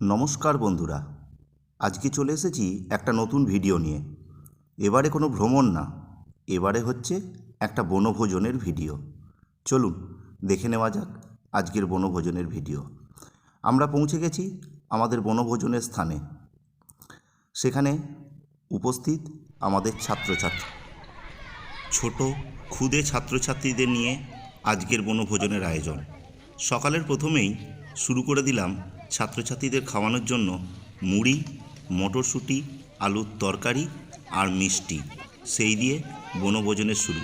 নমস্কার বন্ধুরা। আজকে চলে এসেছি একটা নতুন ভিডিও নিয়ে। এবারে কোনো ভ্রমণ না, এবারে হচ্ছে একটা বনভোজনের ভিডিও। চলুন, দেখে নেওয়া যাক আজকের বনভোজনের ভিডিও। আমরা পৌঁছে গেছি আমাদের বনভোজনের স্থানে। সেখানে উপস্থিত আমাদের ছাত্রছাত্রী। ছোট, ক্ষুদে ছাত্রছাত্রীদের নিয়ে আজকের বনভোজনের আয়োজন। সকালের প্রথমেই শুরু করে দিলাম ছাত্রছাত্রীদের খাওয়ানোর জন্য মুড়ি, মটরশুঁটি, আলুর তরকারি আর মিষ্টি। সেই দিয়ে বনভোজনের শুরু।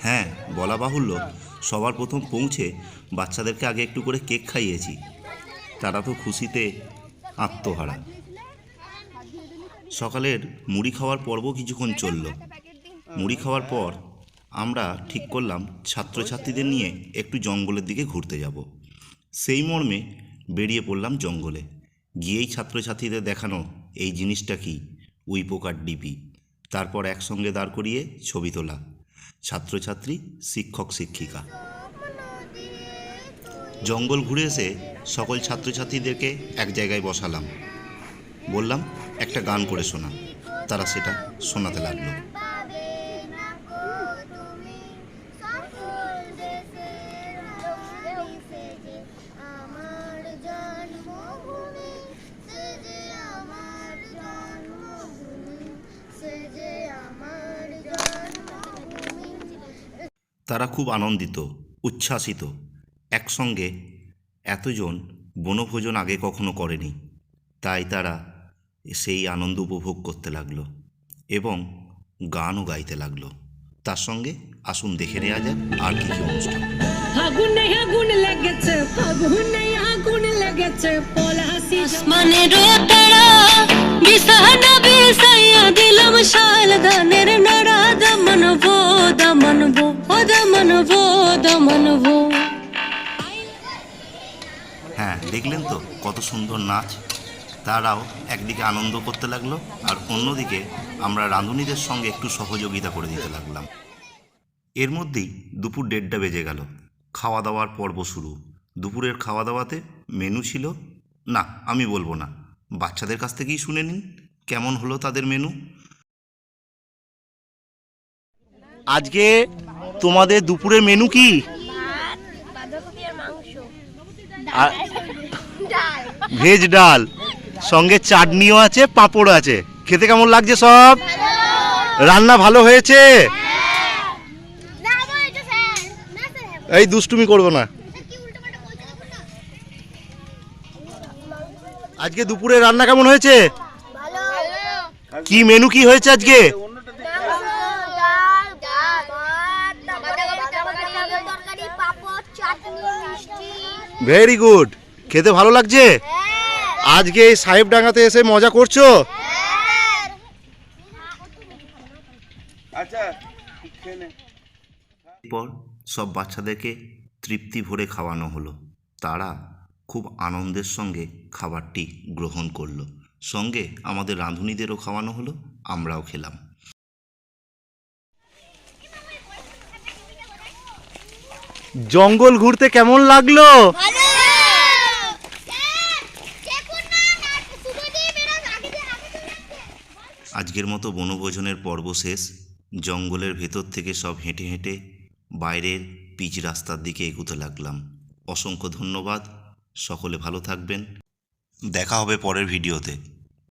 হ্যাঁ বলা বাহুল্য, সবার প্রথম পৌঁছে বাচ্চাদেরকে আগে একটু করে কেক খাইয়েছি। তারা তো খুশিতে আত্মহারা। সকালের মুড়ি খাওয়ার পর্ব কিছুক্ষণ চলল। মুড়ি খাওয়ার পর আমরা ঠিক করলাম, ছাত্রছাত্রীদের নিয়ে একটু জঙ্গলের দিকে ঘুরতে যাব। সেই মর্মে বেরিয়ে পড়লাম জঙ্গলে। গিয়েই ছাত্রছাত্রীদের দেখানো এই জিনিসটা কি? উই পোকার ডিপি। তারপর একসঙ্গে দাঁড় করিয়ে ছবি তোলা। ছাত্রছাত্রী, শিক্ষক, শিক্ষিকা। জঙ্গল ঘুরে এসে সকল ছাত্রছাত্রীদেরকে এক জায়গায় বসালাম। বললাম, একটা গান করে শোনা। তারা সেটা শোনাতে লাগল। তারা খুব আনন্দিত উচ্ছ্বাসিত। একসঙ্গে এতজন বনভোজন আগে কখনো করেনি। তাই তারা সেই আনন্দ উপভোগ করতে লাগল এবং গানও গাইতে লাগল। তার সঙ্গে আসুন দেখে নেওয়া যাক আর কী কী অনুষ্ঠান। ফাগুনে আগুন লেগেছে ফাগুনে আগুন লেগেছে পলাশি দমনবো দমনবো হ্যাঁ দেখলেন তো কত সুন্দর নাচ। তারাও একদিকে আনন্দ করতে লাগল আর অন্যদিকে আমরা রাঁধুনিদের সঙ্গে একটু সহযোগিতা করে দিতে লাগলাম। এর মধ্যেই দুপুর দেড়টা বেজে গেল। খাওয়া দাওয়ার পর্ব শুরু। দুপুরের খাওয়া দাওয়াতে মেনু ছিল না আমি বলব না। বাচ্চাদের কাছ থেকেই শুনে নিন কেমন হলো তাদের মেনু? আজকে তোমাদের দুপুরের মেনু কি? ভেজ ডাল। সঙ্গে চাটনিও আছে পাঁপড় আছে। খেতে কেমন লাগছে সব? রান্না ভালো হয়েছে? না স্যার। এই দুষ্টুমি করব না। আজকে দুপুরে রান্না কেমন হয়েছে? কি মেনু কি হয়েছে আজকে? ভেরি গুড খেতে ভালো লাগছে? হ্যাঁ। আজকে এই সাহেব সাহেবডাঙ্গাতে এসে মজা করছ? হ্যাঁ এরপর সব বাচ্চাদেরকে তৃপ্তি ভরে খাওয়ানো হলো। তারা খুব আনন্দের সঙ্গে খাবারটি গ্রহণ করল। সঙ্গে আমাদের রাঁধুনিদেরও খাওয়ানো হলো আমরাও খেলাম। জঙ্গল ঘুরতে কেমন লাগল? আজকের মতো বনভোজনের পর্ব শেষ। জঙ্গলের ভেতর থেকে সব হেঁটে হেঁটে বাইরের পিচ রাস্তার দিকে এগুতে লাগলাম। অসংখ্য ধন্যবাদ। সকলে ভালো থাকবেন। দেখা হবে পরের ভিডিওতে।